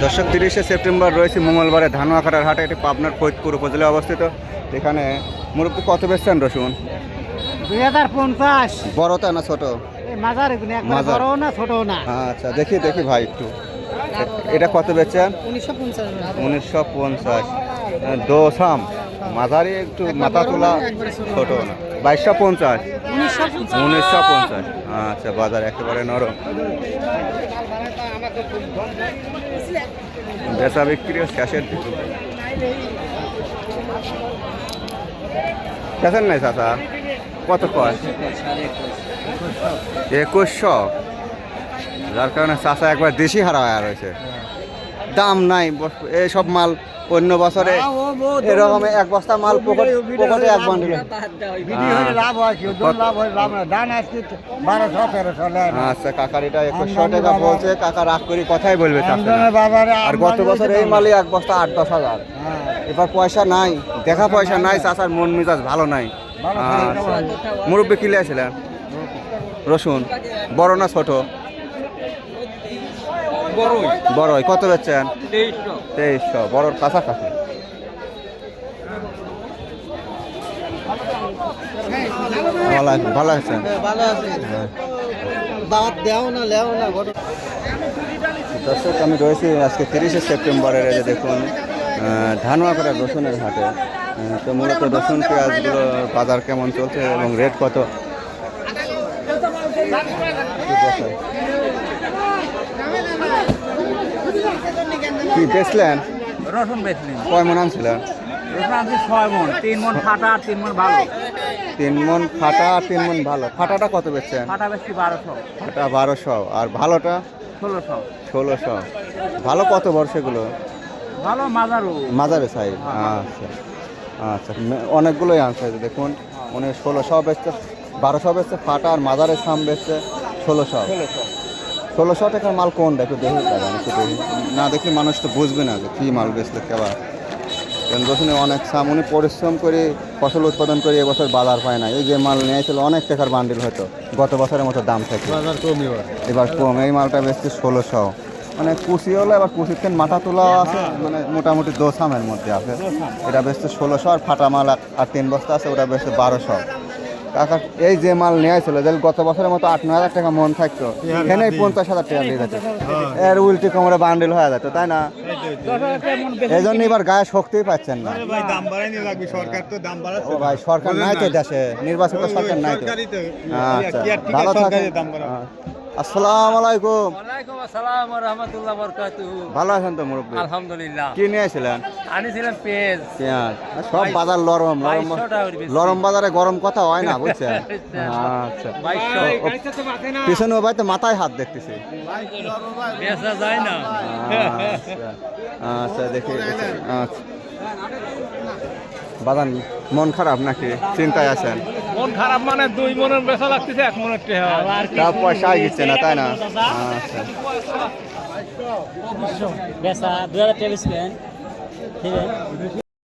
দর্শক তিরিশে সেপ্টেম্বর রয়েছে মঙ্গলবারে ধানুয়াখাটার হাটে এটি পাবনার ফরিদপুর উপজেলায় অবস্থিত। এখানে মুরব্বী কত বেচছেন রসুন? দুই হাজার পঞ্চাশ। বড়টা না ছোট? এই মাজার এগুলো একবার মাজার। বড়ও না ছোটও না। আচ্ছা দেখি দেখি ভাই একটু। এটা কত বেচছেন? উনিশশো পঞ্চাশ। উনিশশো পঞ্চাশ দোসাম। মাঝারি একটু মাথা তোলা ছোট না। বাইশশো পঞ্চাশ। উনিশশো পঞ্চাশ। আচ্ছা বাজার একেবারে নরম। বেচা বিক্রিও শেষের দিকে। পেছেন নাই চাচা? কত কয়? একুশশো। যার কারণে চাচা একবার দেশি হারা হয়ে রয়েছে। দাম নাই এইসব মাল অন্য বছরে এরকম এক বস্তা মাল পকেটে এক বান্ডিল হয় আচ্ছা কাকার এটা একুশশো টাকা বলছে কাকা রাগ করি কথাই বলবে আর গত বছর এই মালে এক বস্তা আট দশ হাজার। হ্যাঁ, এবার পয়সা নাই দেখা পয়সা নাই চাচার মন মেজাজ ভালো নাই। আচ্ছা। মুরব্বী কিলে ছিলেন রসুন বড় না ছোট? বড়ই। কত বেচছেন তেইশশো। বড়র কাছাকাছি। ভালো ভালো আছেন? ভালো আছে। দাওয়াত দেও না লেও না দর্শক আমি রয়েছি আজকে তিরিশে সেপ্টেম্বরের এই যে দেখুন ধানুয়াপাড়া রসুনের হাটে। তো মূলত রসুন পেঁয়াজগুলো বাজার কেমন চলছে এবং রেট কত। কি বেচলেন? রসুন বেচলেন কয় মন আনছিলেন রসুন আছে ছয় মন। তিন মন ফাটা আর তিন মন ভালো। তিন মন ফাটা আর তিন মন ভালো। ফাটাটা কত বেচছেন? ফাটা বেশি বারোশো। ফাটা বারোশো। আর ভালোটা? ষোলোশো। ষোলোশো। ভালো কত বর্ষেগুলো? ভালো মাজারও মাজারে সাইজ আচ্ছা। আচ্ছা। অনেকগুলোই আনছে দেখুন। উনি ষোলোশো বেচছে বারোশো বেচছে ফাটা আর মাজারের সাম বেচছে ষোলোশো। ষোলোশো টাকার মাল কোনটা? একটু দেখি দাদা একটু দেখি। না দেখলে মানুষ তো বুঝবে না যে কী মাল বেচলে কেবার কারণ রসুনে অনেক সাম উনি পরিশ্রম করে ফসল উৎপাদন করে এবছর বাজার পায় না এই যে মাল নিয়েছিল অনেক টাকার বান্ডিল হয়তো গত বছরের মতো দাম থাকে। এবার কম এই মালটা বেচছে ষোলোশো। মানে কুচি হলো এবার থেকে মাথা তোলাও আছে মানে মোটামুটি দোসামের মধ্যে আছে। এটা বেচছে ষোলোশো আর ফাটা মাল আর- আর তিন বস্তা আছে ওটা বেচছে বারোশো। কাকা এই যে মাল নিয়ে ছিল যে গত বছরের মতো আট নয় হাজার টাকা মন থাকতো এখানে পঞ্চাশ হাজার টাকা দিয়ে যাচ্ছে। এর উল্টি কোমরে বান্ডিল হয়ে যেত তাই না? এই জন্য এবার গায়ে শক্তিই পাচ্ছেন না। ও ভাই সরকার নাই তো দেশে নির্বাচিত সরকার নাই তো। আচ্ছা ভালো আছে, আসসালামু আলাইকুম। ওয়ালাইকুম আসসালাম রহমতুল্লাহ বরকাতু ভালো আছেন তো মুরব্বী? আলহামদুলিল্লাহ। কি নিয়েছিলেন আনিছিলাম পেঁয়াজ। পেঁয়াজ। সব বাজার বাজারে গরম কথা হয় না বুঝছেন? আচ্ছা। পিছনে ভাই তো মাথায় হাত দেখতেছি। বেচা যায় না। আচ্ছা। আচ্ছা দেখি আচ্ছা। বাদান মন খারাপ নাকি? চিন্তায় আছেন? মন খারাপ মানে দুই মনের বেচা লাগতেছে এক মনের টেহা। পয়সা গেছে না তাই না? আচ্ছা। বেচা দু হাজার